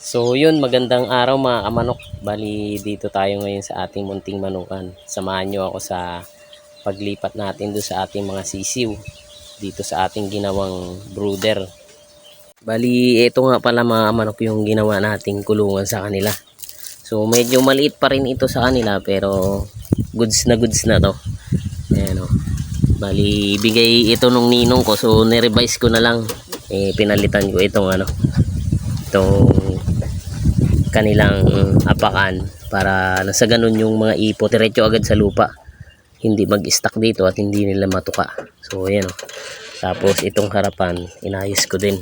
So yun, magandang araw mga kamanok. Bali dito tayo ngayon sa ating munting manukan. Samahan nyo ako sa paglipat natin do sa ating mga sisiw. Dito sa ating ginawang brooder. Bali ito nga pala mga kamanok yung ginawa nating kulungan sa kanila. So medyo maliit pa rin ito sa kanila pero goods na goods na to. Ayan o. Bali bigay ito nung ninong ko so nirevise ko na lang. Eh, pinalitan ko itong ano itong kanilang apakan para nasa ganun yung mga ipo diretso agad sa lupa. Hindi mag-stack dito at hindi nila matuka. So ayan o tapos itong harapan inayos ko din.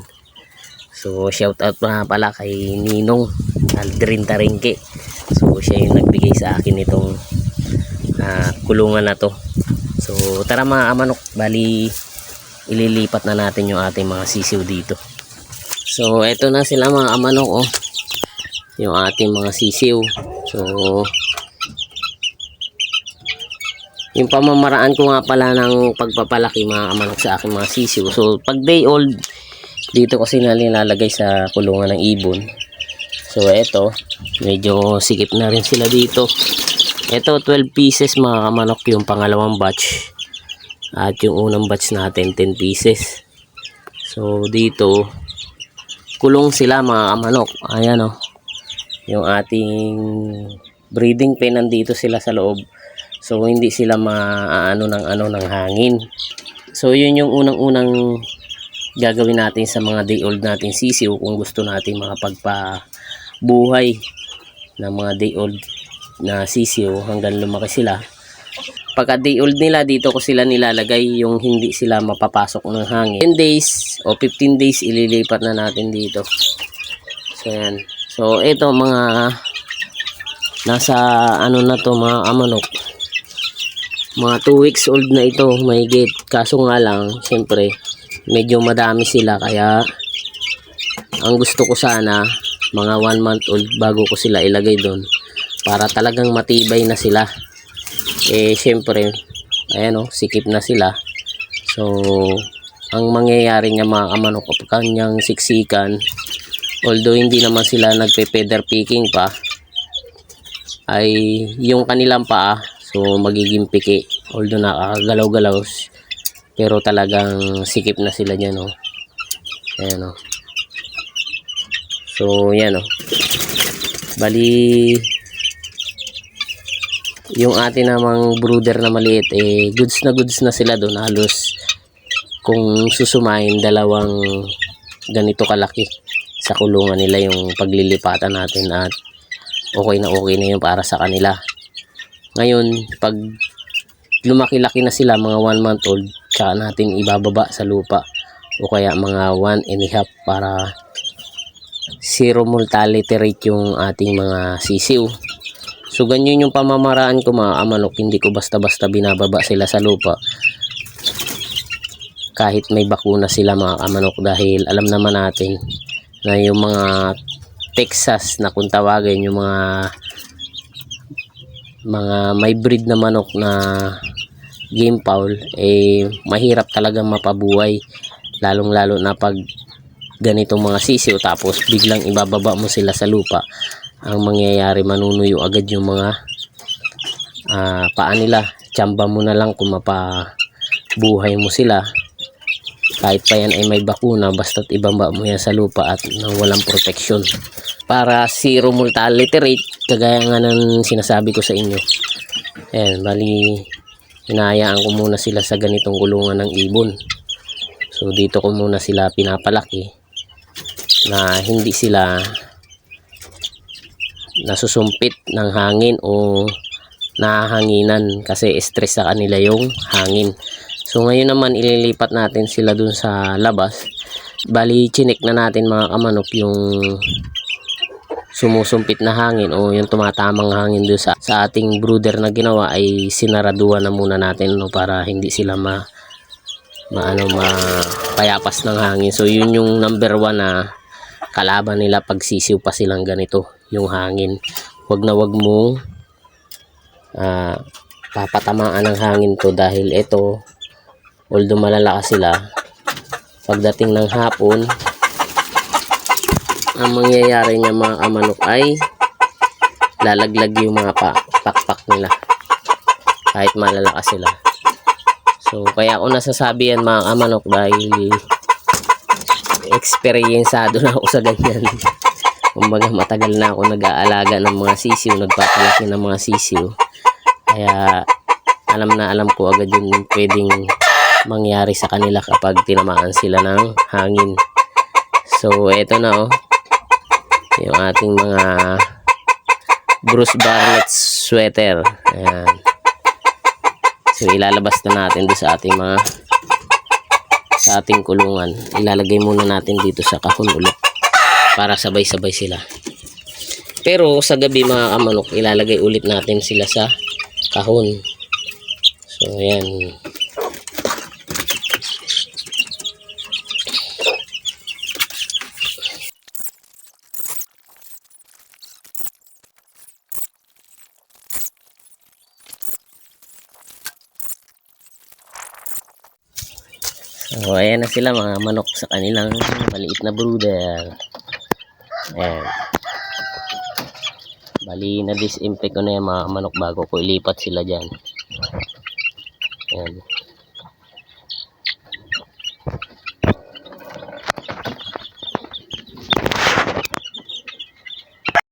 So shout out pa pala kay Ninong Aldrin Taringke so siya yung nagbigay sa akin itong ah, kulungan na to. So tara mga amanok bali ililipat na natin yung ating mga sisiw dito. So eto na sila mga amanok oh yung ating mga sisiw. So, yung pamamaraan ko nga pala ng pagpapalaki mga amanok sa aking mga sisiw. So, pag day old, dito kasi na nilalagay sa kulungan ng ibon. So, eto, medyo sikip na rin sila dito. Eto, 12 pieces mga kamanok yung pangalawang batch. At yung unang batch natin, 10 pieces. So, dito, kulong sila mga kamanok. Ayan o yung ating breeding pen nandito sila sa loob. So hindi sila maaano ng ano ng hangin. So yun yung unang-unang gagawin natin sa mga day old nating sisiw kung gusto natin mga pagpabuhay ng mga day old na sisiw hanggang lumaki sila. Pagka day old nila dito ko sila nilalagay yung hindi sila mapapasok ng hangin. 10 days o 15 days ililipat na natin dito. So yan So, ito mga nasa ano na to mga amanok. Mga 2 weeks old na ito, mahigit. Kaso nga lang, siyempre, medyo madami sila kaya ang gusto ko sana mga 1 month old bago ko sila ilagay doon para talagang matibay na sila. Eh, siyempre, ayan o, sikip na sila. So, ang mangyayari niya mga amanok, kapag kanyang siksikan, although hindi naman sila nagpe-feather picking pa ay yung kanilang paa so magiging piki although nakakagalaw-galaw pero talagang sikip na sila dyan oh. ayan oh. so yan oh. bali yung atin namang brooder na maliit eh goods na goods na sila doon halos kung susumain dalawang ganito kalaki sa kulungan nila yung paglilipatan natin at okay na okay na yun para sa kanila. Ngayon, pag lumaki-laki na sila mga 1 month old, tsaka natin ibababa sa lupa o kaya mga 1 and a half para zero mortality rate yung ating mga sisiw. So, ganyan yung pamamaraan ko mga amanok. Hindi ko basta-basta binababa sila sa lupa kahit may bakuna sila mga kamanok dahil alam naman natin na yung mga Texas na kung tawagin yung mga mga may breed na manok na game fowl eh mahirap talagang mapabuhay. Lalong lalo na pag ganitong mga sisiw tapos biglang ibababa mo sila sa lupa. Ang mangyayari manunuyo agad yung mga uh, paa nila. Tsamba mo na lang kung mapabuhay mo sila kahit pa yan ay may bakuna basta't ibamba mo yan sa lupa at nang walang proteksyon. Para zero mortality rate kagaya nga ng sinasabi ko sa inyo. Ayan bali hinahayaan ko muna sila sa ganitong gulungan ng ibon. So dito ko muna sila pinapalaki na hindi sila nasusumpit ng hangin o nahanginan kasi stress sa kanila yung hangin So ngayon naman ililipat natin sila dun sa labas. Bali chinik na natin mga kamanok yung sumusumpit na hangin o yung tumatamang hangin doon sa, sa ating brooder na ginawa ay sinaraduan na muna natin no, para hindi sila ma maano mapayapas ng hangin. So yun yung number one na kalaban nila pag sisiw pa silang ganito yung hangin. Huwag na wag mo uh, papatamaan ng hangin to dahil ito although malalakas sila pagdating ng hapon ang mangyayari niya mga kamanok ay lalaglag yung mga pa pakpak nila. Kahit malalakas sila. So kaya ako nasasabi yan mga kamanok dahil eksperyensado na ako sa ganyan. Kumbaga matagal na ako nag-aalaga ng mga sisiw nagpapalaki ng mga sisiw. Kaya alam na alam ko agad yung pwedeng mangyari sa kanila kapag tinamaan sila ng hangin. So eto na oh. Yung ating mga Bruce Barnett sweater. Ayan. So ilalabas na natin doon sa ating mga sa ating kulungan. Ilalagay muna natin dito sa kahon ulit para sabay-sabay sila. Pero sa gabi mga kamanok ilalagay ulit natin sila sa kahon. So ayan So, ayan na sila mga manok sa kanilang maliit na brooder. Ayan. Bali, na-disinfect ko na yung mga manok bago ko ilipat sila dyan. Ayan.